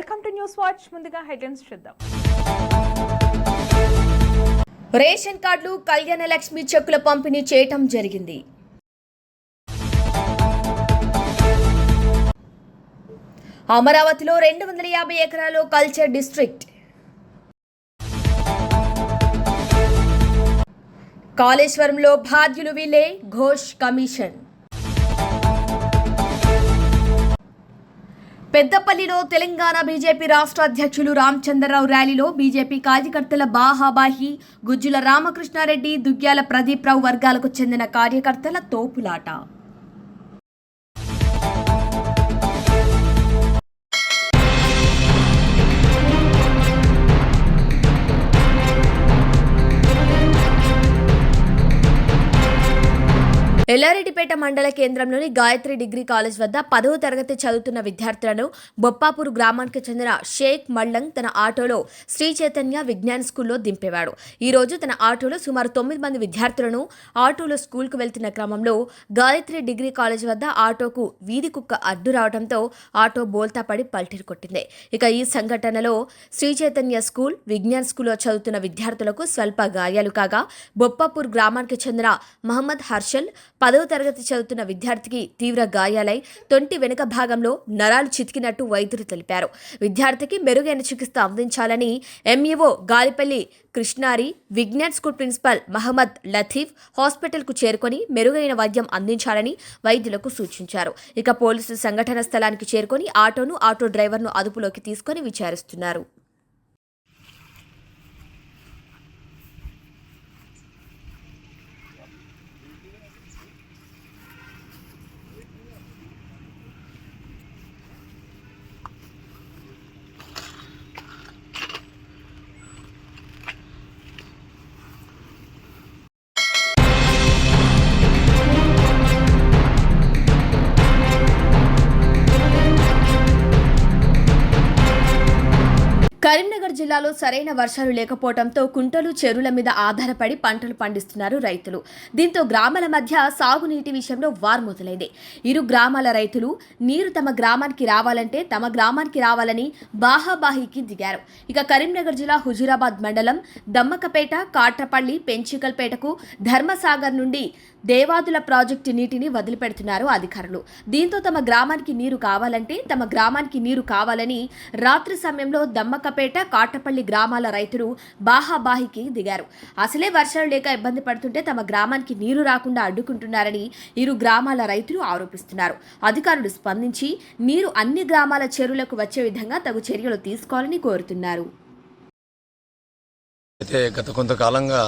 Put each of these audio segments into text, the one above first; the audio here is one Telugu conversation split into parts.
Welcome to news watch. ముందుగా హెడ్లైన్స్ చూద్దాం. రేషన్ కార్డులు కళ్యాణ లక్ష్మి చెక్కుల పంపిణీ చేయటం జరిగింది. అమరావతిలో రెండు వందల యాభై ఎకరాలు కల్చర్ డిస్ట్రిక్ట్. కాళేశ్వరంలో బాధ్యులు వీలే ఘోష్ కమిషన్. పెద్దపల్లిలో తెలంగాణ బీజేపీ రాష్ట్ర అధ్యక్షులు రామచంద్రరావు ర్యాలీలో బీజేపీ కార్యకర్తల బాహాబాహి గుజ్జుల రామకృష్ణారెడ్డి దుగ్గ్యాల ప్రదీప్ రావు వర్గాలకు చెందిన కార్యకర్తల తోపులాట. ఎల్లారెడ్డిపేట మండల కేంద్రంలోని గాయత్రి డిగ్రీ కాలేజ్ వద్ద పదవ తరగతి చదువుతున్న విద్యార్థులను బొప్పాపూర్ గ్రామానికి చెందిన షేక్ మల్లంగ్ తన ఆటోలో శ్రీ చైతన్య విజ్ఞాన్ స్కూల్లో దింపేవాడు. ఈ రోజు తన ఆటోలో సుమారు తొమ్మిది మంది విద్యార్థులను ఆటోలో స్కూల్కు వెళ్తున్న క్రమంలో గాయత్రి డిగ్రీ కాలేజ్ వద్ద ఆటోకు వీధి కుక్క అడ్డు రావడంతో ఆటో బోల్తా పడి పల్టీరు కొట్టింది. ఇక ఈ సంఘటనలో శ్రీ చైతన్య స్కూల్ విజ్ఞాన్ స్కూల్లో చదువుతున్న విద్యార్థులకు స్వల్ప గాయాలు కాగా బొప్పాపూర్ గ్రామానికి చెందిన మహమ్మద్ హర్షల్ పదవ తరగతి చదువుతున్న విద్యార్థికి తీవ్ర గాయాలై తొంటి వెనుక భాగంలో నరాలు చితికినట్టు వైద్యులు తెలిపారు. విద్యార్థికి మెరుగైన చికిత్స అందించాలని MEO Galipalli Krishnari Vignan school principal Mohammed Latif హాస్పిటల్కు చేరుకొని మెరుగైన వైద్యం అందించాలని వైద్యులకు సూచించారు. ఇక పోలీసులు సంఘటన స్థలానికి చేరుకొని ఆటోను ఆటో డ్రైవర్ను అదుపులోకి తీసుకొని విచారిస్తున్నారు. జిల్లాలో సరైన వర్షాలు లేకపోవడంతో కుంటలు చెరువుల మీద ఆధారపడి పంటలు పండిస్తున్నారు రైతులు. దీంతో గ్రామాల మధ్య సాగునీటి విషయంలో వార్ మొదలైంది. ఇరు గ్రామాల రైతులు నీరు తమ గ్రామానికి రావాలంటే తమ గ్రామానికి రావాలని బాహాబాహికి దిగారు. ఇక కరీంనగర్ జిల్లా హుజూరాబాద్ మండలం దమ్మకపేట కాట్రపల్లి పెంచికల్పేటకు ధర్మసాగర్ నుండి దేవాదుల ప్రాజెక్టు నీటిని వదిలిపెడుతున్నారు అధికారులు. దీంతో తమ గ్రామానికి నీరు కావాలంటే తమ గ్రామానికి నీరు కావాలని రాత్రి సమయంలో దమ్మకపేట కాటపల్లి గ్రామాల రైతులు బాహాబాహికి దిగారు. అసలే వర్షాలు లేక ఇబ్బంది పడుతుంటే తమ గ్రామానికి నీరు రాకుండా అడ్డుకుంటున్నారని ఇరు గ్రామాల రైతులు ఆరోపిస్తున్నారు. అధికారులు స్పందించి నీరు అన్ని గ్రామాల చెరువులకు వచ్చే విధంగా తగు చర్యలు తీసుకోవాలని కోరుతున్నారు. అయితే గత కొంతకాలంగా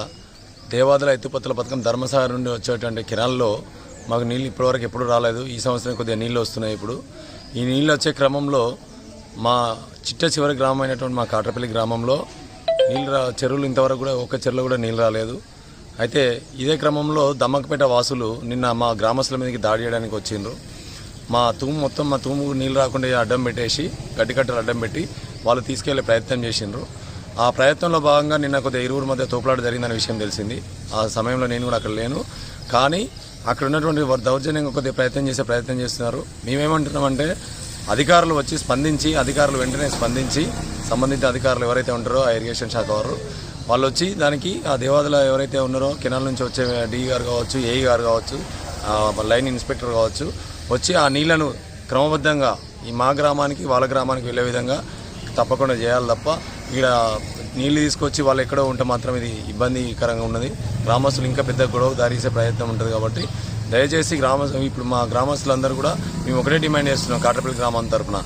దేవాదుల ఎత్తుపత్తుల పథకం ధర్మసాగర్ నుండి వచ్చేటువంటి కిరాల్లో మాకు నీళ్ళు ఇప్పటివరకు ఎప్పుడు రాలేదు. ఈ సంవత్సరం కొద్దిగా నీళ్ళు వస్తున్నాయి ఇప్పుడు. ఈ నీళ్ళు వచ్చే క్రమంలో మా చిట్ట చివరి గ్రామం అయినటువంటి మా కాట్రపల్లి గ్రామంలో నీళ్ళు రా చెరువులు ఇంతవరకు కూడా ఒక్క చెరువులో కూడా నీళ్ళు రాలేదు. అయితే ఇదే క్రమంలో దమ్మకపేట వాసులు నిన్న మా గ్రామస్తుల మీదకి దాడి చేయడానికి వచ్చిండ్రు. మా తూము మొత్తం మా తూము నీళ్ళు రాకుండా అడ్డం పెట్టేసి గడ్డి కట్టలు అడ్డం పెట్టి వాళ్ళు తీసుకెళ్ళే ప్రయత్నం చేసిండ్రు. ఆ ప్రయత్నంలో భాగంగా నిన్న కొద్దిగా ఇరువురు మధ్య తోపులాట జరిగిందనే విషయం తెలిసింది. ఆ సమయంలో నేను కూడా అక్కడ లేను. కానీ అక్కడ ఉన్నటువంటి దౌర్జన్యంగా కొద్దిగా ప్రయత్నం చేసే ప్రయత్నం చేస్తున్నారు. మేమేమంటున్నామంటే అధికారులు వచ్చి స్పందించి అధికారులు వెంటనే స్పందించి సంబంధిత అధికారులు ఎవరైతే ఉంటారో ఆ ఇరిగేషన్ శాఖ వారు వాళ్ళు వచ్చి దానికి ఆ దేవాదుల ఎవరైతే ఉన్నారో కెనాల్ నుంచి వచ్చే డి గారు కావచ్చు ఏఈ గారు కావచ్చు లైన్ ఇన్స్పెక్టర్ కావచ్చు వచ్చి ఆ నీళ్ళను క్రమబద్ధంగా ఈ మా గ్రామానికి వాళ్ళ గ్రామానికి వెళ్ళే విధంగా తప్పకుండా చేయాలి తప్ప ఇక్కడ నీళ్ళు తీసుకొచ్చి వాళ్ళు ఎక్కడో ఉంటే మాత్రం ఇది ఇబ్బందికరంగా ఉన్నది. గ్రామస్తులు ఇంకా పెద్ద గొడవ దారిసే ప్రయత్నం ఉంటుంది కాబట్టి దయచేసి గ్రామ ఇప్పుడు మా గ్రామస్తులందరూ కూడా మేము ఒకటే డిమాండ్ చేస్తున్నాం కాటపల్లి గ్రామం తరఫున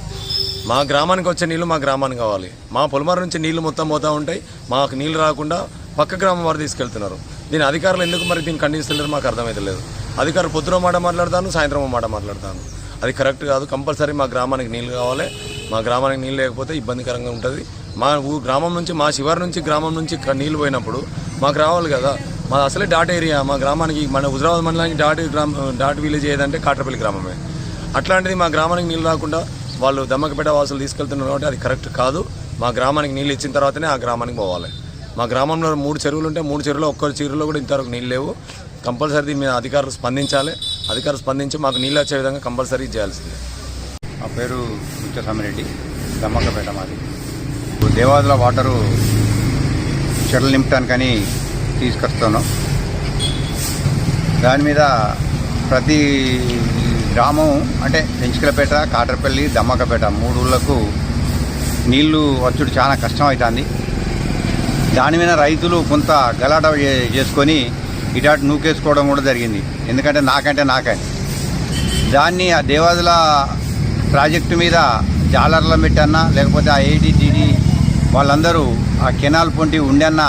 మా గ్రామానికి వచ్చే నీళ్ళు మా గ్రామానికి కావాలి. మా పొలమారు నుంచి నీళ్ళు మొత్తం పోతూ ఉంటాయి. మాకు నీళ్ళు రాకుండా పక్క గ్రామం వారు తీసుకెళ్తున్నారు. దీని అధికారులు ఎందుకు మరి దీన్ని ఖండిస్తున్నారు మాకు అర్థమవుతలేదు అధికారులు పొద్దున మాట మాట్లాడతాను సాయంత్రం మాట మాట్లాడతాను. అది కరెక్ట్ కాదు. కంపల్సరీ మా గ్రామానికి నీళ్ళు కావాలి. మా గ్రామానికి నీళ్ళు లేకపోతే ఇబ్బందికరంగా ఉంటుంది. మా గ్రామం నుంచి మా శివారు నుంచి గ్రామం నుంచి నీళ్ళు పోయినప్పుడు మాకు రావాలి కదా. మా అసలే డాట్ ఏరియా మా గ్రామానికి మన హుజరాబాద్ మండలానికి డాట్ గ్రామ డాట్ విలేజ్ ఏదంటే కాట్రపల్లి గ్రామమే. అట్లాంటిది మా గ్రామానికి నీళ్ళు రాకుండా వాళ్ళు దమ్మకపేట వాసులు తీసుకెళ్తున్నారు కాబట్టి అది కరెక్ట్ కాదు. మా గ్రామానికి నీళ్ళు ఇచ్చిన తర్వాతనే ఆ గ్రామానికి పోవాలి. మా గ్రామంలో మూడు చెరువులు ఉంటే మూడు చెరువులో ఒక్క చెరువులో కూడా ఇంతవరకు నీళ్ళు లేవు. కంపల్సరీ దీని మీద అధికారులు స్పందించాలి. అధికారులు స్పందించి మాకు నీళ్ళు వచ్చే విధంగా కంపల్సరీ చేయాల్సిందే. నా పేరు ముత్యస్వామిరెడ్డి దమ్మకపేట మాది. దేవాదుల వాటరు చెట్లు నింపటానికని తీసుకొస్తాను. దాని మీద ప్రతి గ్రామం అంటే పెంచుకలపేట కాటరపల్లి దమ్మకపేట మూడు ఊళ్ళకు నీళ్ళు వచ్చుడు చాలా కష్టం అవుతుంది దాని మీద రైతులు కొంత గలాట చేసుకొని ఇటాటు నూకేసుకోవడం కూడా జరిగింది. ఎందుకంటే నాకంటే నాకే దాన్ని ఆ దేవాదుల ప్రాజెక్టు మీద జాలర్ల పెట్టన్నా లేకపోతే ఆ ఏడీటీడీ వాళ్ళందరూ ఆ కెనాల్ పొంటి ఉండన్నా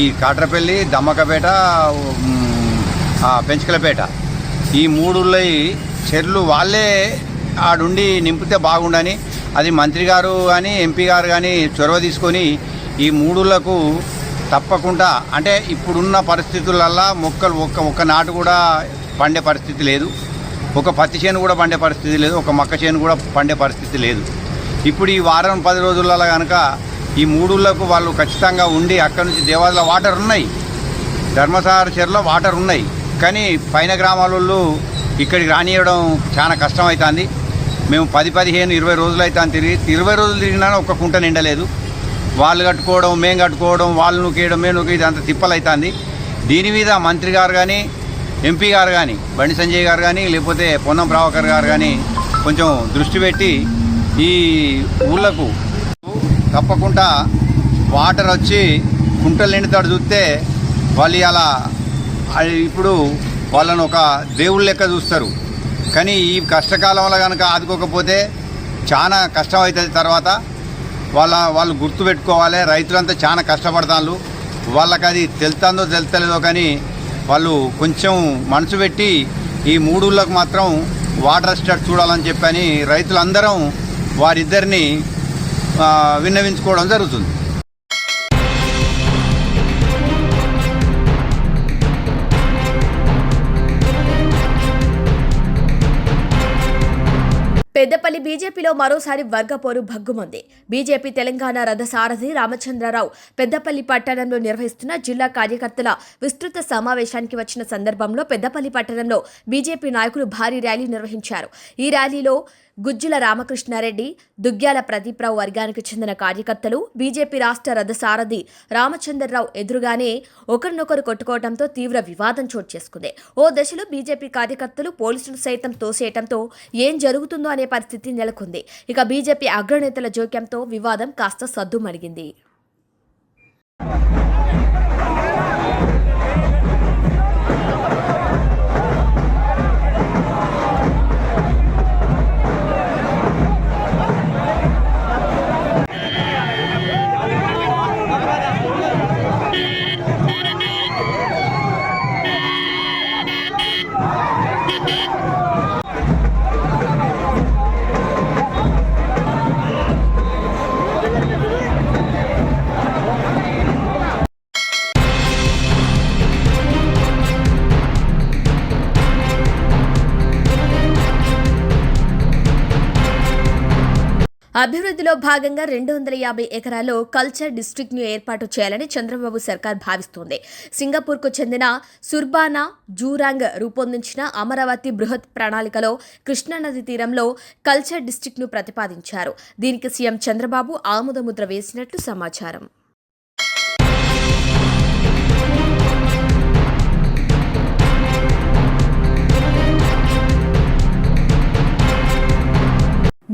ఈ కాట్రపల్లి దమ్మకపేట పెంచకలపేట పెంచుకలపేట. ఈ మూడుల్లో చెర్లు వాళ్ళే ఆడుండి నింపితే బాగుండని అది మంత్రి గారు కానీ ఎంపీ గారు కానీ చొరవ తీసుకొని ఈ మూడులకు తప్పకుండా అంటే ఇప్పుడున్న పరిస్థితులల్లా మొక్కలు ఒక్క ఒక్క నాటు కూడా పండే పరిస్థితి లేదు. ఒక పత్తి చేను కూడా పండే పరిస్థితి లేదు. ఒక మక్క చేను కూడా పండే పరిస్థితి లేదు. ఇప్పుడు ఈ వారం పది రోజులలో కనుక ఈ మూడులకు వాళ్ళు ఖచ్చితంగా ఉండి అక్కడి నుంచి దేవాదుల వాటర్ ఉన్నాయి. ధర్మసార చెరులో వాటర్ ఉన్నాయి. కానీ పైన గ్రామాలలో ఇక్కడికి రానియడం చాలా కష్టం అవుతుంది మేము పది పదిహేను ఇరవై రోజులు అవుతాను తిరిగి ఇరవై రోజులు తిరిగినా ఒక్క కుంట నిండలేదు. వాళ్ళు కట్టుకోవడం మేము కట్టుకోవడం వాళ్ళు నూకేయడం మేము నూకే ఇది అంత తిప్పలు దీని మీద మంత్రి గారు కానీ ఎంపీ గారు కానీ బండి సంజయ్ గారు కానీ లేకపోతే పొన్నం ప్రభాకర్ గారు కానీ కొంచెం దృష్టి పెట్టి ఈ ఊళ్ళకు తప్పకుండా వాటర్ వచ్చి కుంటలు నిండుతాడు చూస్తే వాళ్ళు అలా ఇప్పుడు వాళ్ళను ఒక దేవుళ్ళ లెక్క చూస్తారు. కానీ ఈ కష్టకాలంలో కనుక ఆదుకోకపోతే చాలా కష్టం అవుతుంది తర్వాత వాళ్ళ వాళ్ళు గుర్తుపెట్టుకోవాలి రైతులంతా చాలా కష్టపడతాను వాళ్ళకి అది తెలుతుందో తెలుతలేదో కానీ వాళ్ళు కొంచెం మనసు పెట్టి ఈ మూడుళ్ళకు మాత్రం వాటర్ స్టార్ట్ చూడాలని చెప్పని రైతులందరం వారిద్దరిని విన్నవించుకోవడం జరుగుతుంది. పెద్దపల్లి బీజేపీలో మరోసారి వర్గపోరు భగ్గుమంది. బీజేపీ తెలంగాణ రథసారథి రామచంద్రరావు పెద్దపల్లి పట్టణంలో నిర్వహిస్తున్న జిల్లా కార్యకర్తల విస్తృత సమావేశానికి వచ్చిన సందర్భంలో పెద్దపల్లి పట్టణంలో బీజేపీ నాయకులు భారీ ర్యాలీ నిర్వహించారు. ఈ ర్యాలీలో గుజ్జుల రామకృష్ణారెడ్డి దుగ్గ్యాల ప్రదీప్రావు వర్గానికి చెందిన కార్యకర్తలు బీజేపీ రాష్ట్ర రథసారథి రామచంద్రరావు ఎదురుగానే ఒకరినొకరు కొట్టుకోవడంతో తీవ్ర వివాదం చోటు చేసుకుంది. ఓ దశలో బీజేపీ కార్యకర్తలు పోలీసులు సైతం తోసేయటంతో ఏం జరుగుతుందో అనే పరిస్థితి నెలకొంది. ఇక బీజేపీ అగ్రనేతల జోక్యంతో వివాదం కాస్త సద్దుమణిగింది. అభివృద్ధిలో భాగంగా రెండు వందల యాభై ఎకరాల్లో కల్చర్ డిస్ట్రిక్ట్ను ఏర్పాటు చేయాలని చంద్రబాబు సర్కార్ భావిస్తోంది. సింగపూర్కు చెందిన సుర్బానా జూరాంగ్ రూపొందించిన అమరావతి బృహత్ ప్రణాళికలో కృష్ణానది తీరంలో కల్చర్ డిస్ట్రిక్ట్ను ప్రతిపాదించారు. దీనికి సీఎం చంద్రబాబు ఆమోదముద్ర వేసినట్లు సమాచారం.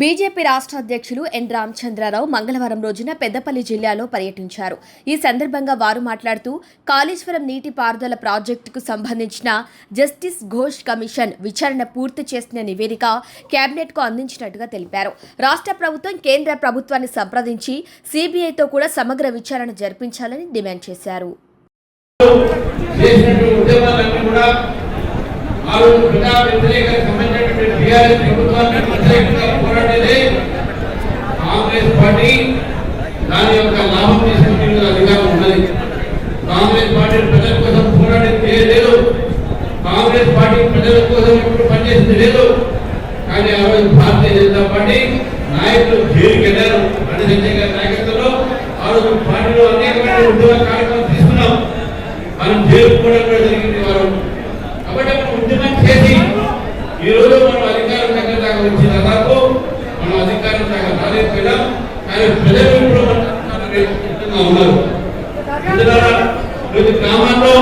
బీజేపీ రాష్ట్ర అధ్యక్షులు ఎన్ రామచంద్రరావు మంగళవారం రోజున పెద్దపల్లి జిల్లాలో పర్యటించారు. ఈ సందర్భంగా వారు మాట్లాడుతూ కాళేశ్వరం నీటి పారుదల ప్రాజెక్టుకు సంబంధించిన జస్టిస్ ఘోష్ కమిషన్ విచారణ పూర్తి చేసిన నివేదిక కేబినెట్కు అందించినట్టుగా తెలిపారు. రాష్ట్ర ప్రభుత్వం కేంద్ర ప్రభుత్వాన్ని సంప్రదించి సిబిఐతో కూడా సమగ్ర విచారణ జరిపించాలని డిమాండ్ చేశారు. ఆ రోజు ప్రజా వ్యతిరేక సంబంధించినటువంటి టీఆర్ఎస్ ప్రభుత్వాన్ని వ్యతిరేకంగా పోరాడేది కాంగ్రెస్ పార్టీ. దాని యొక్క లాభం తీసుకునే అధికారం ఉన్నది. కాంగ్రెస్ పార్టీ ప్రజల కోసం పోరాడేది లేదు. కాంగ్రెస్ పార్టీ ప్రజల కోసం ఇప్పుడు పనిచేసింది లేదు. కానీ ఆ రోజు భారతీయ జనతా పార్టీ నాయకులు జైలుకి వెళ్ళారు. బండి గారి నాయకత్వంలో ఆ రోజు పార్టీలో అనేకమైన ఉద్యోగ కార్యక్రమం తీసుకున్నాం. మనం జైలుకోవడం కూడా జరిగింది వారు. చేసి ఈ రోజు మనం అధికారం దగ్గర దాకా వచ్చిన దాదాపు మనం అధికారం దాకా రాలేదు కదా. కానీ ప్రజలు ఇప్పుడు ఉన్నారు. గ్రామాల్లో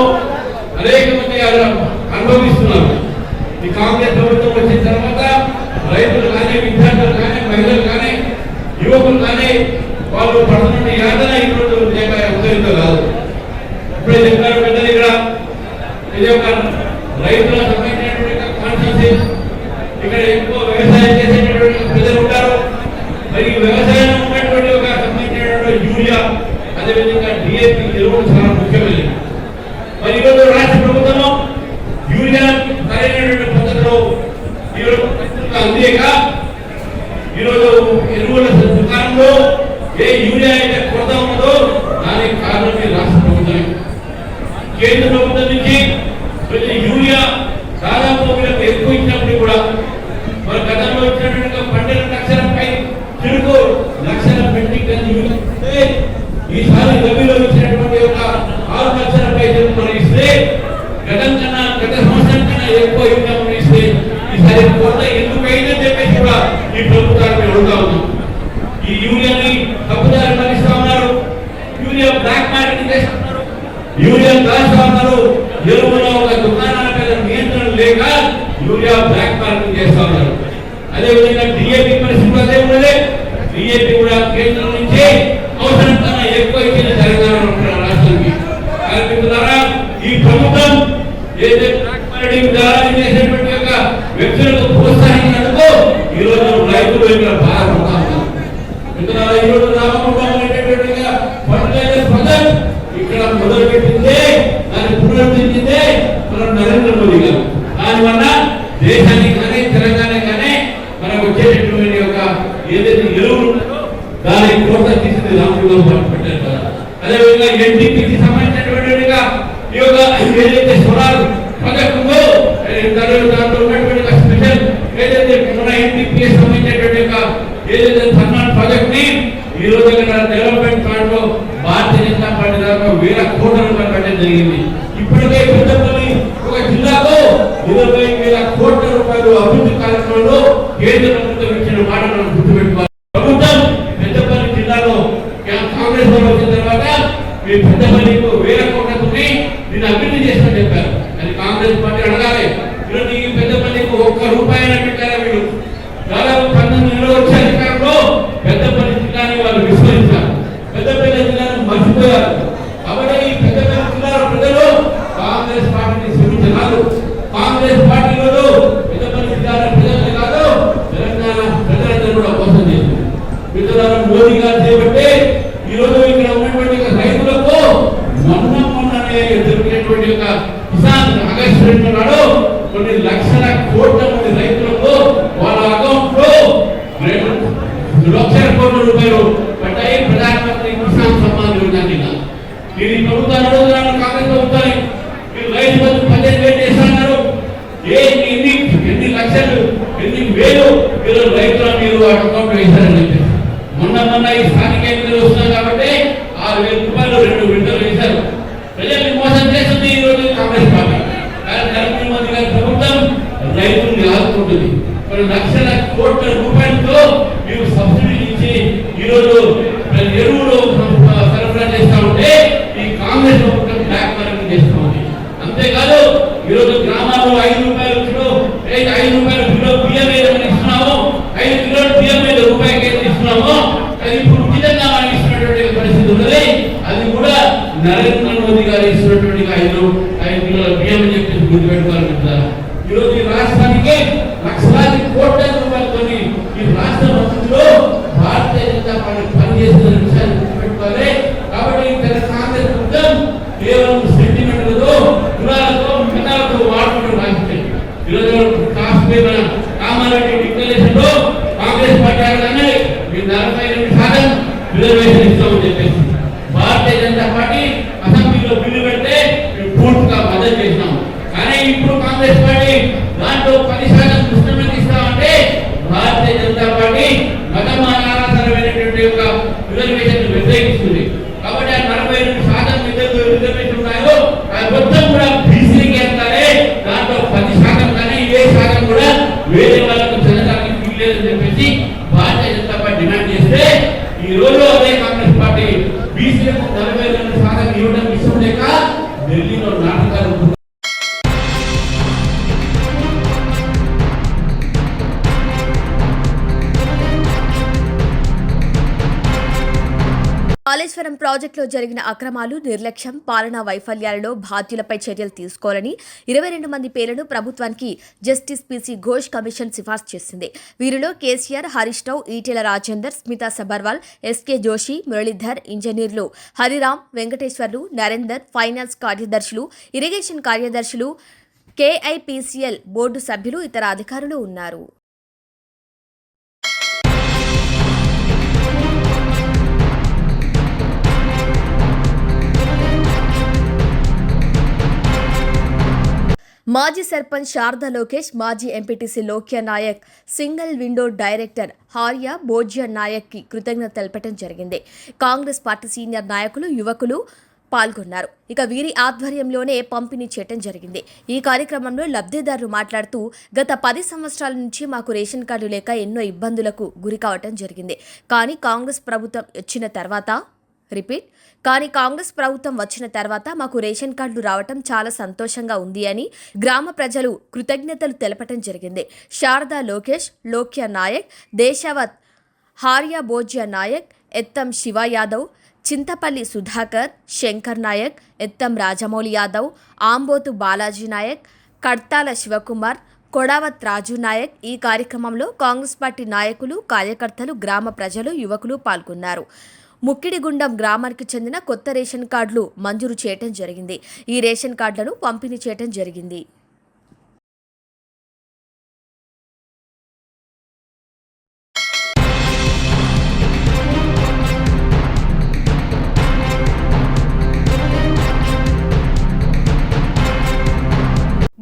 అనేక మంది అను- అనుభవిస్తున్నారు ఈ కాంగ్రెస్ ప్రభుత్వం వచ్చిన తర్వాత రైతులు కానీ విద్యార్థులు కానీ మహిళలు కానీ యువకులు కానీ వాళ్ళు పడుతున్న యాతన ఇప్పుడు ఉదయంతో కాదు ఇప్పుడే చెప్పారు పెద్దలు ఇక్కడ ఇది ఒక రైతుల సంబంధించినటువంటి కాన్స్టిట్యూన్సీ ఇక్కడ ఎక్కువ వ్యవసాయం చేసేటటువంటి ప్రజలు ఉంటారు మరి ఈ వ్యవసాయం ఉన్నటువంటి ఒక సంబంధించినటువంటి యూరియా అదేవిధంగా డిఏపి ఎరువులు చాలా ముఖ్యమైనవి మరి ఈరోజు రాష్ట్ర ప్రభుత్వం యూరియా సరైనటువంటి పద్ధతిలో ఈరోజు ఈరోజు ఎరువుల దుకాణంలో ఏ యూరియా అయితే కొరత ఉన్నదో దానికి కారణం రాష్ట్ర ప్రభుత్వమే కేంద్ర ప్రభుత్వం నుంచి కొంచెం యూరియా దాదాపు వీళ్ళకి ఎక్కువ ఇచ్చినప్పుడు కూడా మన గతంలో ఇచ్చినటువంటి పన్నెండు లక్షల పై చిరుకు లక్షల మెట్రిక్ టన్ యూరియా ఇస్తే ఈసారి రబీలో ఇచ్చినటువంటి ఒక ఆరు లక్షల పై చిరుకు మనం ఇస్తే గతం కన్నా గత సంవత్సరం కన్నా ఎక్కువ యూరియా మనం ఇస్తే ఈసారి కొరత ఎందుకైందని చెప్పేసి కూడా ఈ ప్రభుత్వాన్ని మేము అడుగుతా ఉన్నాం ఈ తప్పుదారి మరిస్తా ఉన్నారు. యూనియన్ బ్లాక్ మార్కెట్ చేస్తున్నారు. యూనియన్ దాస్తా ఉన్నారు ఎరువులో ఒక దుకాణాల మీద నియంత్రణ లేక యూరియా బ్లాక్ మార్కెట్ చేస్తా ఉన్నారు. అదే విధంగా డిఏపి పరిస్థితి అదే ఉన్నది డిఏపి కూడా కేంద్రం నుంచి అవసరం కన్నా ఎక్కువ ఇచ్చిన తెలంగాణ రాష్ట్రానికి. కార్మికులారా ఈ ప్రభుత్వం ఏదైతే బ్లాక్ మార్కెటింగ్ దారి చేసినటువంటి యొక్క వ్యక్తులకు ప్రోత్సహించినందుకు ఈరోజు రైతులు ఇక్కడ మొదలుపెట్టిందే దాన్ని పునరుద్ధరించిందే మన నరేంద్ర మోదీ గారు. దానివల్ల దేశానికి కానీ తెలంగాణ కానీ మనకు వచ్చేటటువంటి యొక్క ఏదైతే ఎరువులు దాని కోత తీసింది రామకుటుంబం గారు పెట్టారు కదా. అదేవిధంగా ఎన్టీపీకి సంబంధించినటువంటి ఈ యొక్క ఏదైతే స్వరాలు పథకంలో దాంట్లో ఉన్నటువంటి స్పెషల్ ఏదైతే మన ఎన్టీపీకి సంబంధించినటువంటి ఏదైతే సన్మాన్ ప్రాజెక్ట్ని ఈ రోజు ఇక్కడ డెవలప్మెంట్ ఫండ్ లో భారతీయ దాకా వేల కోట్ల రూపాయలు పెట్టడం జరిగింది. ఇప్పటికే పెద్దపల్లి ఒక జిల్లాలో ఇరవై వేల కోట్ల రూపాయలు అభివృద్ధి కార్యక్రమంలో కేంద్ర ప్రభుత్వం ఇచ్చిన మాట మనం గుర్తుపెట్టుకోవాలి ప్రభుత్వం పెద్దపల్లి జిల్లాలో కాంగ్రెస్ వాళ్ళు వచ్చిన తర్వాత మీ పెద్దపల్లికి వేల కోట్లతోని దీన్ని అభివృద్ధి చేస్తామని చెప్పారు అది కాంగ్రెస్ పార్టీ అడగాలి ఈరోజు ఈ పెద్దపల్లికి ఒక్క రూపాయన పెట్టారా వీళ్ళు దాదాపు పంతొమ్మిది నెలలు వచ్చే అధికారంలో పెద్దపల్లి జిల్లాని వాళ్ళు విస్మరించారు పెద్దపల్లి జిల్లాను మర్చిపోయారు కాబట్టి ఈ పెద్దపల్లి జిల్లాల ప్రజలు కాంగ్రెస్ పార్టీని శ్రమించరాదు కాంగ్రెస్ పార్టీలో పెద్దపల్లి జిల్లాల ప్రజలే కాదు తెలంగాణ ప్రజలందరూ కూడా మోసం చేశారు మిత్రులారా మోదీ గారు చేపట్టే ఈరోజు ఇక్కడ ఉన్నటువంటి రైతులకు మొన్న మొన్ననే దొరికినటువంటి ఒక కిసాన్ ఆగస్టు రెండు నాడు కొన్ని లక్షల కోట్ల మంది రైతులకు వాళ్ళ అకౌంట్లో రెండు లక్షల కోట్ల రూపాయలు పడ్డాయి ప్రధానమంత్రి కిసాన్ సమ్మాన్ యోజన కింద నేను ఈ ప్రభుత్వాన్ని అడుగుతున్నాను కాంగ్రెస్ ప్రభుత్వాన్ని మీరు రైతు బంధు పదిహేను వేలు చేస్తున్నారు ఏ ఎన్ని ఎన్ని లక్షలు ఎన్ని వేలు మీరు రైతుల మీరు అకౌంట్ వేశారని చెప్పేసి మొన్న మొన్న ఈ స్థానిక ఎన్నికలు వస్తున్నాయి కాబట్టి ఆరు వేల రూపాయలు రెండు విడుదల వేశారు. ప్రజల్ని మోసం చేస్తుంది ఈ రోజు కాంగ్రెస్ పార్టీ. కానీ నరేంద్ర మోదీ గారి ప్రభుత్వం రైతుల్ని ఆదుకుంటుంది. మరి లక్షల కోట్ల రూపాయలతో మీరు సబ్సిడీ ఇచ్చి ఈ రోజు ఎరువులు సరఫరా చేస్తా ఉంటే ఈ కాంగ్రెస్ ప్రభుత్వం బ్లాక్ మార్కెట్ చేస్తా ఉంది అంతేకాదు ఈ రోజు గ్రామాల్లో ఐదు రూపాయలు కిలో ఏ- ఐదు రూపాయల కిలో బియ్యం ఏదైనా ఇస్తున్నాము ఐదు కిలోల బియ్యం మీద రూపాయికి ఏది ఇస్తున్నాము అది ఇప్పుడు ఉచితంగా మనం ఇస్తున్నటువంటి పరిస్థితి ఉన్నది అది కూడా నరేంద్ర మోదీ గారు ఇస్తున్నటువంటి ఐదు ఐదు కిలోల బియ్యం అని చెప్పేసి గుర్తుపెట్టుకోవాలి మిత్రులారా. ఈరోజు ఈ రాష్ట్రానికి లక్షలాది కోట్ల రూపాయలతో ఈ రాష్ట్ర మంత్రిలో భారతీయ జనతా పార్టీ పనిచేస్తున్న విషయాన్ని గుర్తుపెట్టుకోవాలి కాళేశ్వరం ప్రాజెక్టులో జరిగిన అక్రమాలు నిర్లక్ష్యం పాలనా వైఫల్యాలలో బాధ్యులపై చర్యలు తీసుకోవాలని ఇరవై రెండు మంది పేర్లను ప్రభుత్వానికి జస్టిస్ పిసి ఘోష్ కమిషన్ సిఫార్సు చేసింది. వీరిలో కేసీఆర్ హరీష్ రావు ఈటెల రాజేందర్ స్మితా సబర్వాల్ ఎస్కే జోషి మురళీధర్ ఇంజనీర్లు హరిరామ్ వెంకటేశ్వర్లు నరేందర్ ఫైనాన్స్ కార్యదర్శులు ఇరిగేషన్ కార్యదర్శులు కేఐపిసిఎల్ బోర్డు సభ్యులు ఇతర అధికారులు ఉన్నారు. మాజీ సర్పంచ్ శారదా లోకేష్ మాజీ MPTC Lokya Naik single window director Harya Bhojya నాయక్కి కృతజ్ఞత తెలపడం జరిగింది. కాంగ్రెస్ పార్టీ సీనియర్ నాయకులు యువకులు పాల్గొన్నారు. ఇక వీరి ఆధ్వర్యంలోనే పంపిణీ చేయటం జరిగింది. ఈ కార్యక్రమంలో లబ్ధిదారులు మాట్లాడుతూ గత పది సంవత్సరాల నుంచి మాకు రేషన్ కార్డు లేక ఎన్నో ఇబ్బందులకు గురి కావటం జరిగింది. కానీ కాంగ్రెస్ ప్రభుత్వం వచ్చిన తర్వాత రిపీట్ కానీ కాంగ్రెస్ ప్రభుత్వం వచ్చిన తర్వాత మాకు రేషన్ కార్డులు రావటం చాలా సంతోషంగా ఉంది అని గ్రామ ప్రజలు కృతజ్ఞతలు తెలపటం జరిగింది. శారదా లోకేష్ లోక్య నాయక్ దేశావత్ హార్య భోజ్య నాయక్ ఎత్తం శివ యాదవ్ చింతపల్లి సుధాకర్ శంకర్ నాయక్ ఎత్తం రాజమౌళి యాదవ్ ఆంబోతు బాలాజీ నాయక్ కడ్తాల శివకుమార్ కొడావత్ రాజు నాయక్ ఈ కార్యక్రమంలో కాంగ్రెస్ పార్టీ నాయకులు కార్యకర్తలు గ్రామ ప్రజలు యువకులు పాల్గొన్నారు. ముక్కిడిగుండం గ్రామానికి చెందిన కొత్త రేషన్ కార్డులు మంజూరు చేయటం జరిగింది. ఈ రేషన్ కార్డులను పంపిణీ చేయటం జరిగింది.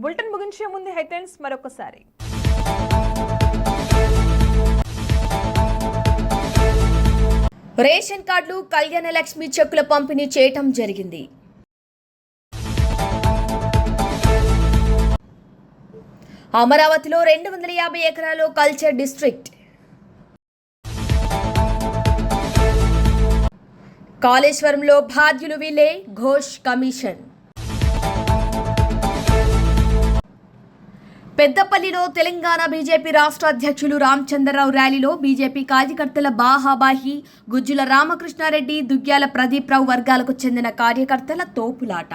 బులెటిన్ ముగించే ముందు హెడ్లైన్స్ మరొకసారి. రేషన్ కార్డులు కళ్యాణ లక్ష్మి చెక్కుల పంపిణీ చేయటం జరిగింది. అమరావతిలో రెండు వందల యాభై ఎకరాలు కల్చర్ డిస్ట్రిక్ట్. కాళేశ్వరంలో బాధ్యులు వీలే ఘోష్ కమిషన్. పెద్దపల్లిలో తెలంగాణ బీజేపీ రాష్ట్ర అధ్యక్షులు రామచంద్రరావు ర్యాలీలో బీజేపీ కార్యకర్తల బాహాబాహి గుజ్జుల రామకృష్ణారెడ్డి దుగ్గ్యాల ప్రదీప్ రావు వర్గాలకు చెందిన కార్యకర్తల తోపులాట.